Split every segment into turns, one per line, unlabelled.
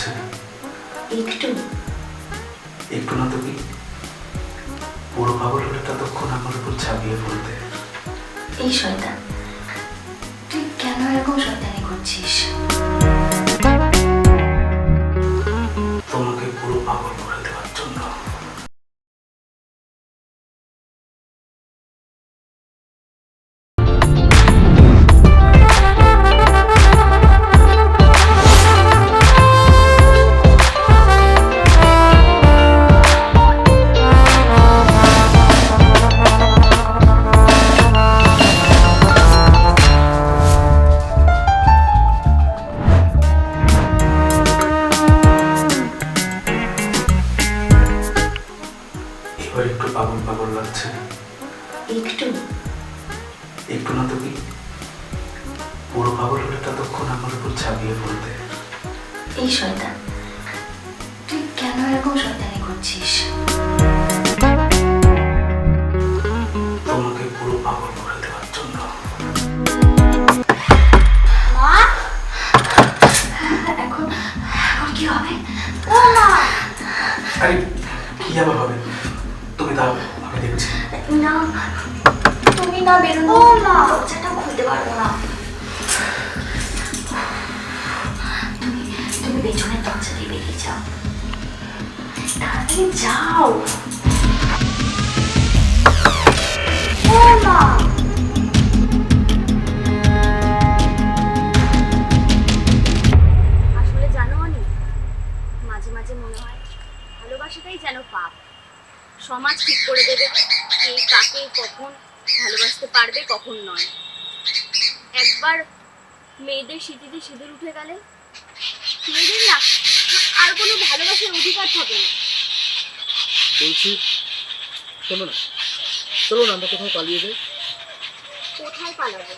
লাগছে
একটু।
একটু না তুমি পুরো পাগল হলে ততক্ষণ আমার উপর ছাপিয়ে পড়তে
এই শয়তান তুই কেন এরকম শয়তানি করছিস?
একটু পাগল পাগল লাগছে।
একটু?
একটু না তুমি পুরো পাগল হলে ততক্ষণ আমার উপর ঝাঁপিয়ে পড়তে।
এই শয়তান তুই কেন এরকম শয়তানি করছিস?
তোমাকে পুরো পাগল করে দেওয়ার জন্য।
এখন এখন কি হবে?
আরে কি আবার হবে? তুমি দাও আমি দেখছি।
না তুমি না বেরোনো না দরজাটা খুলতে পারব না। তুমি তুমি পেছনের দরজা দিয়ে বেরিয়ে যাও। তাড়াতাড়ি যাও। ও মা।
আসলে জানো অনি মাঝে মাঝে মনে হয় ভালোবাসাটাই যেন পাপ। সমাজ ঠিক করে দেবে কে কাকে কখন ভালোবাসতে পারবে কখন নয়। একবার মেয়েদের স্মৃতিতে সিঁদুর উঠে গেলে মেয়েদের না আর কোনো ভালোবাসার অধিকার থাকে না।
বলছি শোনো না চলো না আমরা কোথাও পালিয়ে যাই।
কোথায় পালাবো।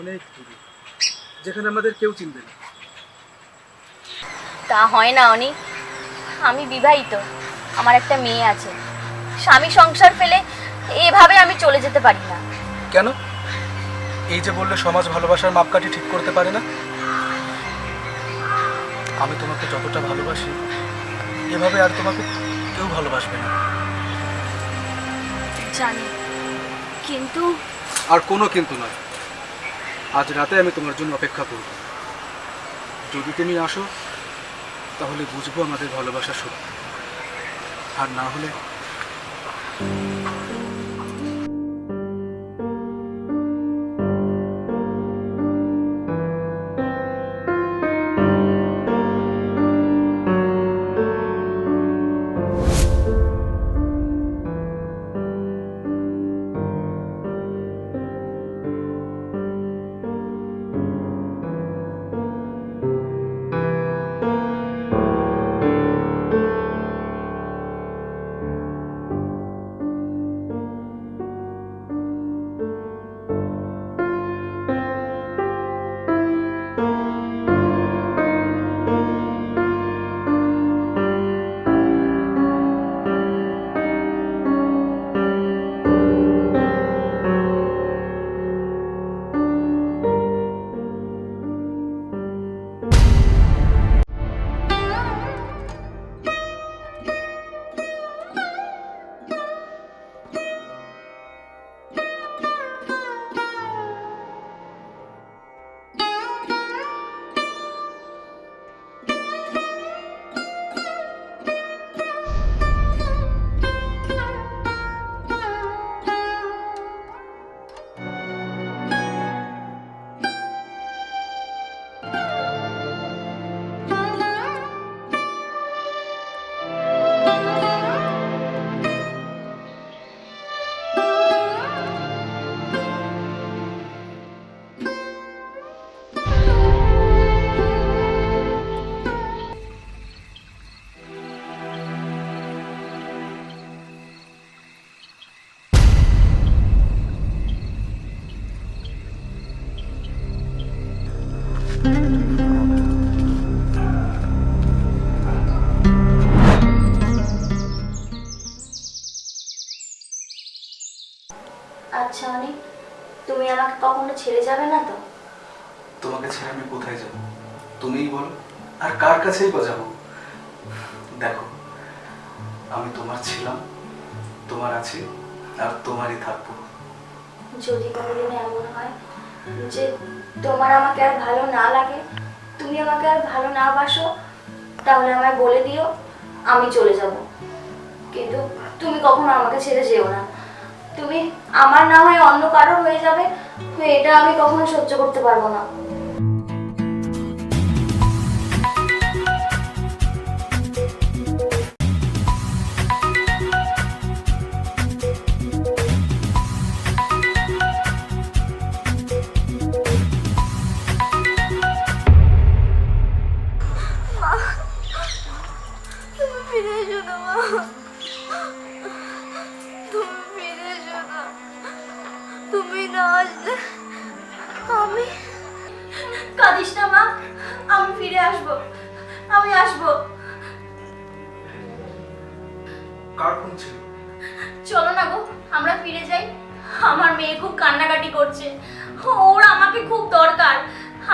অনেক দূরে যেখানে আমাদের কেউ চিনবে না।
তা হয় না অনি আমি বিবাহিত আমার একটা মেয়ে আছে। স্বামী সংসার ফেলে এভাবে আমি চলে যেতে পারি না।
কেন? এই যে বললে সমাজ ভালোবাসার মাপকাঠি ঠিক করতে পারে না? আমি তোমাকে যতটা ভালোবাসি এভাবে আর তোমাকে কেউ ভালোবাসবে না।
জানি কিন্তু
আর কোনো কিন্তু নয়। আজ রাতে আমি তোমার জন্য অপেক্ষা করব। যদি তুমি আসো তাহলে বুঝব আমাদের ভালোবাসা শুরু আর না হলে
কখনো ছেড়ে যাবে না তো?
তোমাকে ছেড়ে আমি কোথায় যাব? তুমিই বলো। আর কার কাছেই বাজাবো দেখো আমি তোমার ছিলাম তোমার আছি আর তোমারই থাকব।
যদি কোনোদিন এমন হয় যে তোমার আমাকে আর ভালো না লাগে তুমি আমাকে আর ভালো না বাসো তাহলে আমায় বলে দিও আমি চলে যাব। কিন্তু তুমি কখনো আমাকে ছেড়ে যেও না। তুমি আমার না হয়ে অন্য কারোর হয়ে যাবে এটা আমি কখনো সহ্য করতে পারব না।
কার ফোন ছিল?
চলো না গো আমরা ফিরে যাই। আমার মেয়ে খুব কান্নাকাটি করছে। ওর আমাকে খুব দরকার।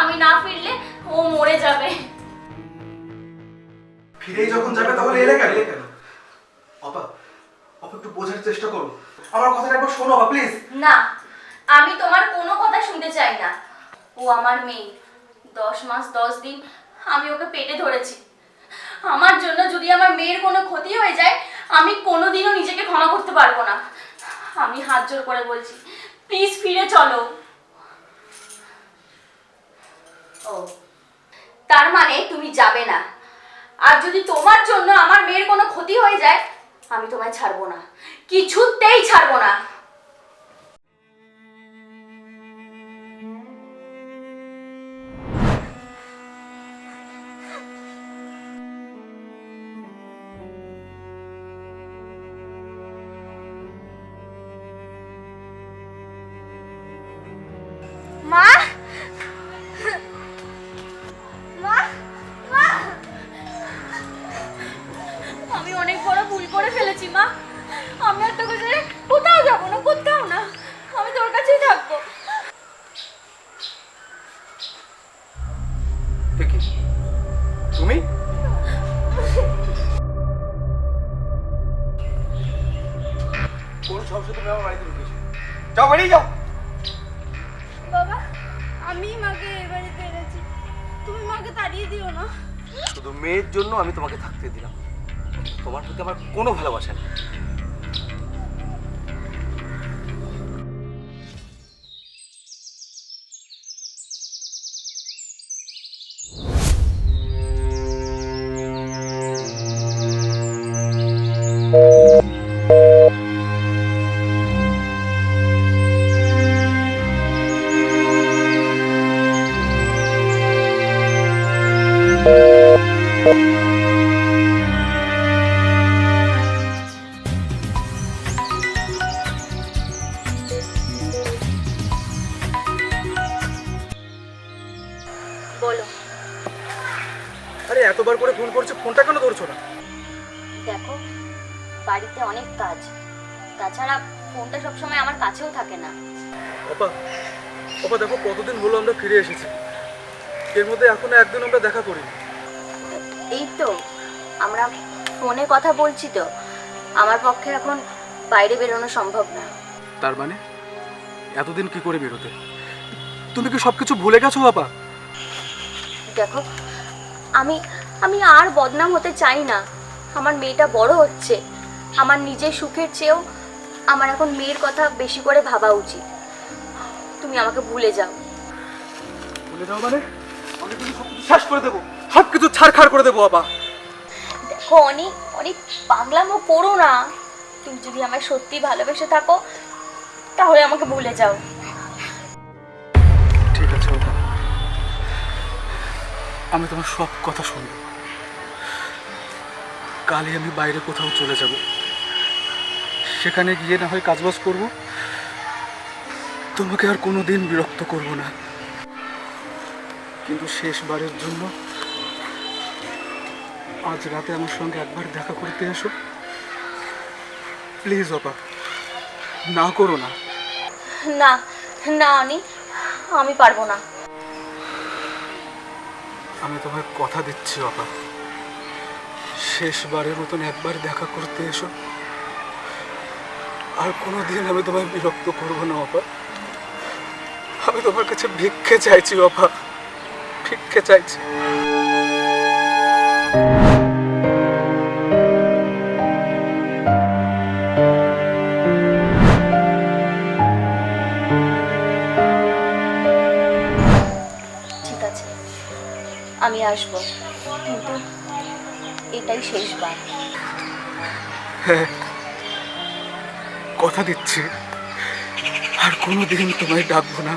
আমি না ফিরলে ও মরে যাবে।
ফিরেই যখন যাবে তাহলে এলে কেন? এলে কেন? অপা অপা একটু বোঝার চেষ্টা করো আমার কথাটা একবার শোনো অপা প্লিজ
না আমি তোমার কোনো কথা শুনতে চাই না। ও আমার মেয়ে। দশ মাস দশ দিন আমি ওকে পেটে ধরেছি। আমার জন্য যদি আমার মেয়ের কোনো ক্ষতি হয়ে যায় আমি কোনোদিনও নিজেকে ক্ষমা করতে পারব না। আমি হাত জোর করে বলছি প্লিজ ফিরে চলো। ও। তার মানে তুমি যাবে না। আর যদি তোমার জন্য আমার মেয়ের কোনো ক্ষতি হয়ে যায়, আমি তোমায় ছাড়বো না। কিছুতেই ছাড়বো না।
আমার বাড়িতে ঢুকেছো যাও বেরিয়ে যাও।
বাবা আমি মাকে এ বাড়িতে এনেছি। তুমি মাকে তাড়িয়ে দিও না।
শুধু মেয়ের জন্য আমি তোমাকে থাকতে দিলাম। তোমার প্রতি আমার কোনো ভালোবাসা নেই।
এতবার করে ফোন করছে ফোনটা কেন ধরছো না?
দেখো বাড়িতে অনেক কাজ। তাছাড়া ফোনটা সবসময় আমার কাছেও থাকে না।
অপা অপা দেখো কতদিন হলো আমরা ফিরে এসেছি। এর মধ্যে এখনও একদিন আমরা দেখা করি
এই তো আমরা ফোনে কথা বলছি তো। আমার পক্ষে এখন বাইরে বেরোনো সম্ভব না।
তার মানে? এতদিন কি করে বেরোতে? তুমি কি সবকিছু ভুলে গেছো বাবা
দেখো আমি আমি আর বদনাম হতে চাই না। আমার মেয়েটা বড় হচ্ছে। আমার নিজের সুখের চেয়েও আমার এখন মেয়ের কথা বেশি করে ভাবা উচিত। তুমি আমাকে ভুলে যাও।
ভুলে যাও মানে? আমি সবকিছু শেষ করে দেবো। সবকিছু ছাড়খাড় করে দেবো আপা
দেখো অনেক অনেক পাগলামো করো না। তুমি যদি আমায় সত্যি ভালোবেসে থাকো তাহলে আমাকে ভুলে যাও।
ঠিক আছে আমি তোমার সব কথা শুনব। কালই আমি বাইরে কোথাও চলে যাব। সেখানে গিয়ে না হয় কাজবাজ করব। তোমাকে আর কোনো দিন বিরক্ত করব না। কিন্তু শেষবারের জন্য আজ রাতে আমার সঙ্গে একবার দেখা করতে এসো। প্লিজ অপা না করো না।
না না অনি আমি পারব না।
আমি তোমায় কথা দিচ্ছি অপা। শেষবারের মতন একবার দেখা করতে এসো। আর কোনো দিন আমি তোমায় বিরক্ত করব না, অপা। আমি তোমার কাছে ভিক্ষে চাইছি, অপা। ভিক্ষে চাইছি।
শেষবার
হ্যাঁ কথা দিচ্ছি। আর কোনো দিন তোমায় ডাকবো না।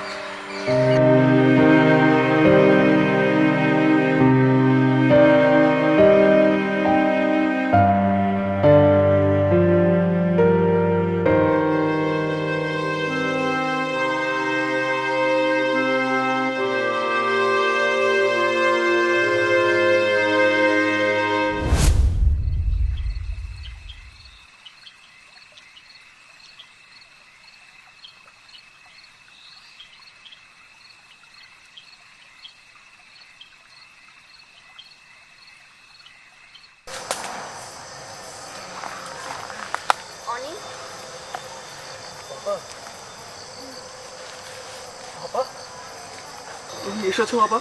এসেছ বাবা?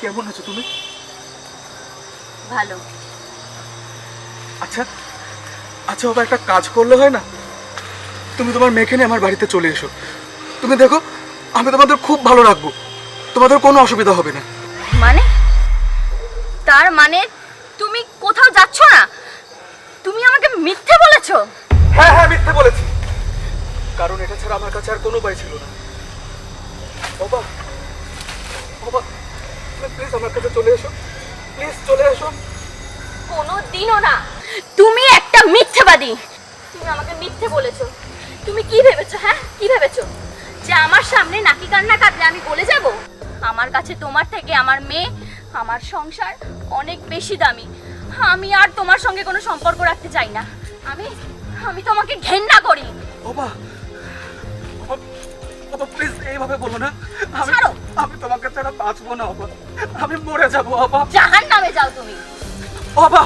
কেমন আছো তুমি?
ভালো।
আচ্ছা আচ্ছা বাবা একটা কাজ করলে হয় না? তুমি তোমার মেয়েকে নিয়ে আমার বাড়িতে চলে এসো। তুমি দেখো আমি তোমাদের খুব ভালো রাখব। তোমাদের কোনো অসুবিধা হবে না।
মানে? তার মানে তুমি কোথাও যাচ্ছ না? তুমি আমাকে মিথ্যে বলেছ?
হ্যাঁ হ্যাঁ মিথ্যে বলেছি। কারণ এটা ছাড়া আমার কাছে আর কোনো উপায় ছিল না। বাবা বাবা প্লিজ আমার কাছে চলে এসো প্লিজ চলে এসো।
কোনো দিনও না। তুমি একটা মিথ্যেবাদী। তুমি আমাকে মিথ্যে বলেছ। তুমি কি ভেবেছো হ্যাঁ? কি ভেবেছো? যে আমার সামনে নাকি কান্না কাঁদলে আমি বলে যাব? আমার কাছে তোমার থেকে আমার মেয়ে আমার সংসার অনেক বেশি দামি। আমি আর তোমার সঙ্গে কোনো সম্পর্ক রাখতে চাই না। আমি আমি তোমাকে ঘেন্না করি।
বাবা বাবা বাবা প্লিজ এইভাবে বলো না আমি
ছাড়ো।
আমি তোমাকে ছাড়া বাঁচবো না বাবা আমি মরে যাব বাবা
জাহান নামে যাও তুমি
বাবা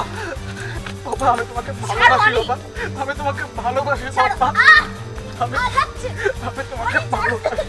বাবা আমি তোমাকে ভালোবাসি
অনি।
বাবা আমি তোমাকে ভালোবাসি
ছাড়ো।
বাবা
আহ!
আমি। আমি তোমাকে ভালোবাসি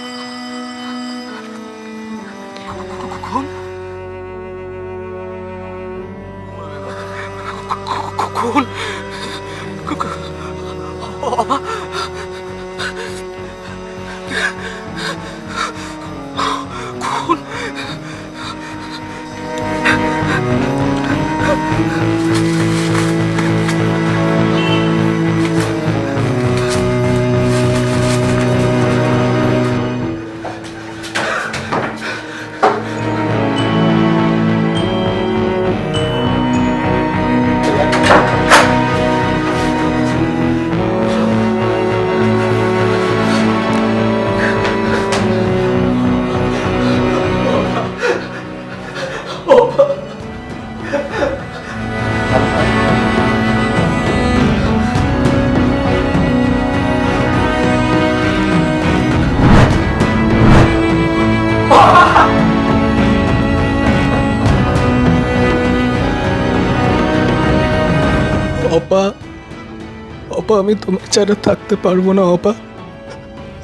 অপা আমি তোমার ছাড়া থাকতে পারব না অপা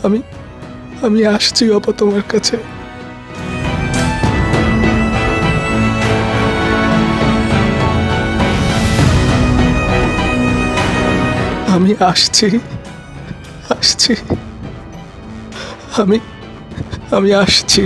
আমি আমি আসছি অপা তোমার কাছে। আমি আসছি আসছি। আমি আমি আসছি।